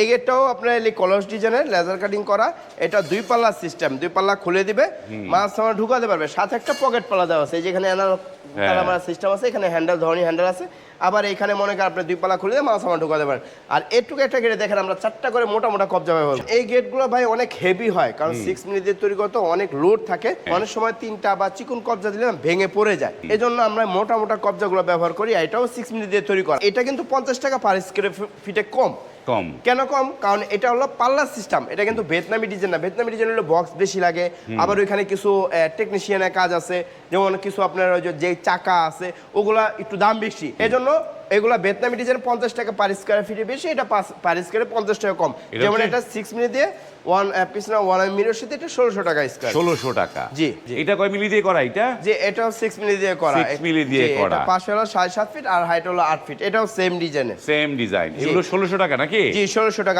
এই গেটটাও আপনার এই কলস ডিজাইনের লেজার কাটিং করা এটা দুই পাল্লা সিস্টেম দুই পাল্লা খুলে দিবে মাছ আমার ঢুকাতে পারবে। সাথে একটা পকেট পাল্লা দেওয়া আছে এই যেখানে অ্যানালগ হ্যাঁ। কালামার সিস্টেম আছে এখানে হ্যান্ডেল ধরনের হ্যান্ডেল আছে। আবার এখানে মনে করেন আপনি দুই পাল্লা খুলে দিয়ে মাছ আমার ঢুকাতে পারেন। আর এটুকু একটা গেটে দেখেন আমরা চারটা করে মোটা মোটা কবজা ব্যবহার করি। এই গেটগুলো ভাই অনেক হেভি হয় কারণ সিক্স মিনিট দিয়ে তৈরি করতে অনেক লোড থাকে। হ্যাঁ। অনেক সময় তিনটা বা চিকুন কবজা দিলে ভেঙে পড়ে যায়। এই জন্য আমরা মোটা মোটা কবজাগুলো ব্যবহার করি এটাও সিক্স মিনিট দিয়ে তৈরি করা। এটা কিন্তু পঞ্চাশ টাকা পার স্কোয়ার ফিটে কম। কম। কেন কম? কারণ এটা হলো পাল্লার সিস্টেম এটা কিন্তু ভিয়েতনামি ডিজাইন না। ভিয়েতনামি ডিজাইন হলো বক্স বেশি লাগে। আবার ওইখানে কিছু টেকনিশিয়ানের কাজ আছে। যেমন কিছু আপনার ওই যে যে চাকা আছে ওগুলা একটু দাম বেশি। এজন্য এগুলা ভিয়েতনামি ডিজাইন পঞ্চাশ টাকা পার স্কোয়ার ফিটে বেশি এটা পার স্কোয়ারে পঞ্চাশ টাকা কম। যেমন এটা সিক্স মিনিট দিয়ে ওয়ান পিস না ওয়ান মিনিটের সাথে এটা ষোলোশো টাকা স্কোয়ার ষোলোশো টাকা। জি। এটা কয় মিলি দিয়ে করা এটা? যে এটাও সিক্স মিলি দিয়ে করা। 6 মিলি দিয়ে করা। পাশে হলো সাড়ে সাত ফিট আর হাইট হলো আট ফিট এটাও সেম ডিজাইনে সেম ডিজাইন এগুলো ষোলোশো টাকা নাকি? জি ষোলোশো টাকা।